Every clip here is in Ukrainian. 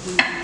Mm-hmm.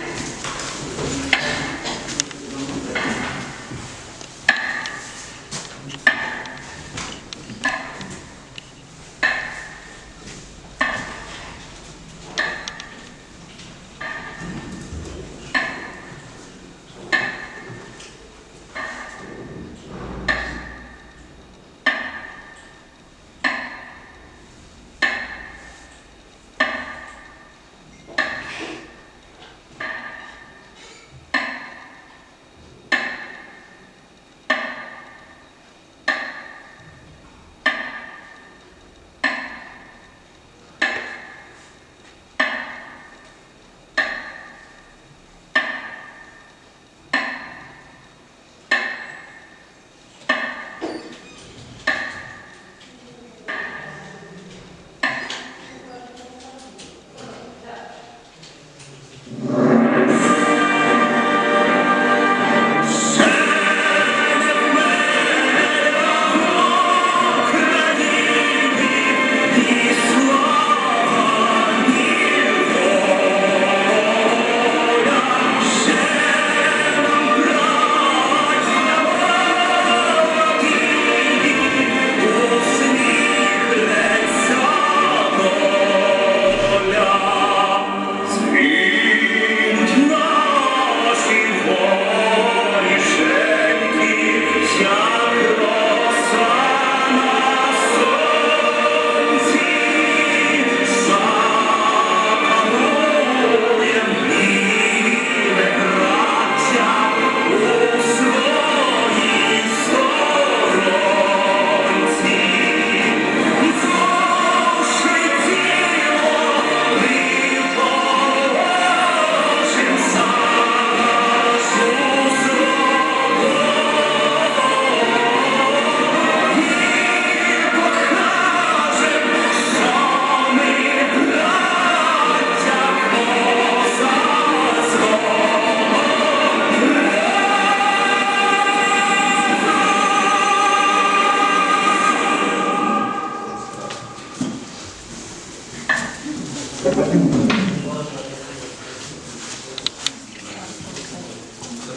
За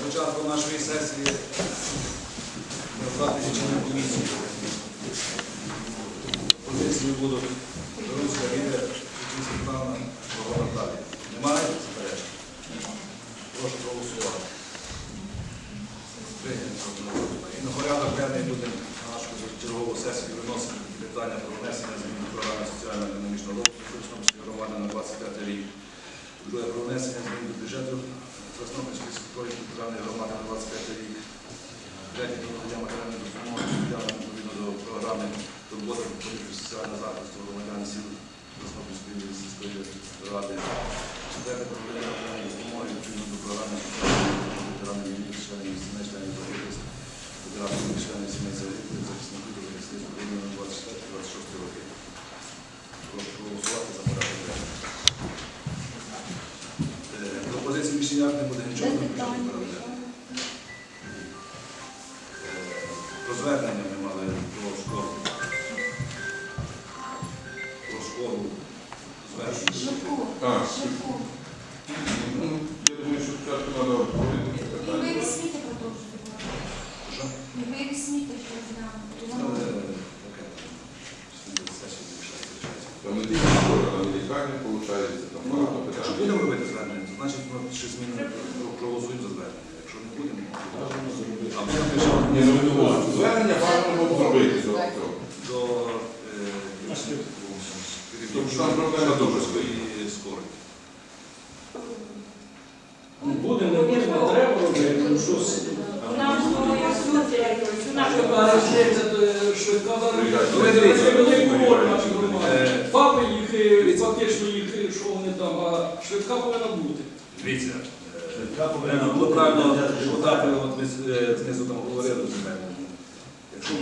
початку нашої сесії назвати комісію. Позиції будуть Руська Лідер, Чечі Світлана, Богова Наталія. Немає? Прошу проголосувати. І на порядок денний будемо на нашу чергову сесію виносити питання про внесення змін програми соціально-економічного розвитку Краснопільської громади на 25 рік. Друге про внесення змін до бюджету Краснопільської сільської громади Пропозиції не буде нічого. не буде. Про звернення ми мали про школу. Про школу. Звернення. А, ну, я думаю, що спочатку треба обговорити. Ми сміти продовжуємо. Що? Ми сміти що Е, таке. Сесія залишається, залишається. Там школа, там лікарня, виходить, там багато Якщо питань. будемо робити звернення, значить ми ще зміни проголосуємо за звернення. Якщо не будемо, ну, ну, Звернення б зробити до цього. е, Тобто там проблема дуже Добрської скорої. Буде, не буде, не треба робити, ну що з- Що зараз йдеться, то е, швидка зараз. Ну, ви дивіться. Ми не говоримо наші громади. Папи їх, е, фактично їх, е, що вони там, а швидка повинна бути. Дивіться, швидка повинна бути. правильно депутати, от ми е, знизу там говорили. Якщо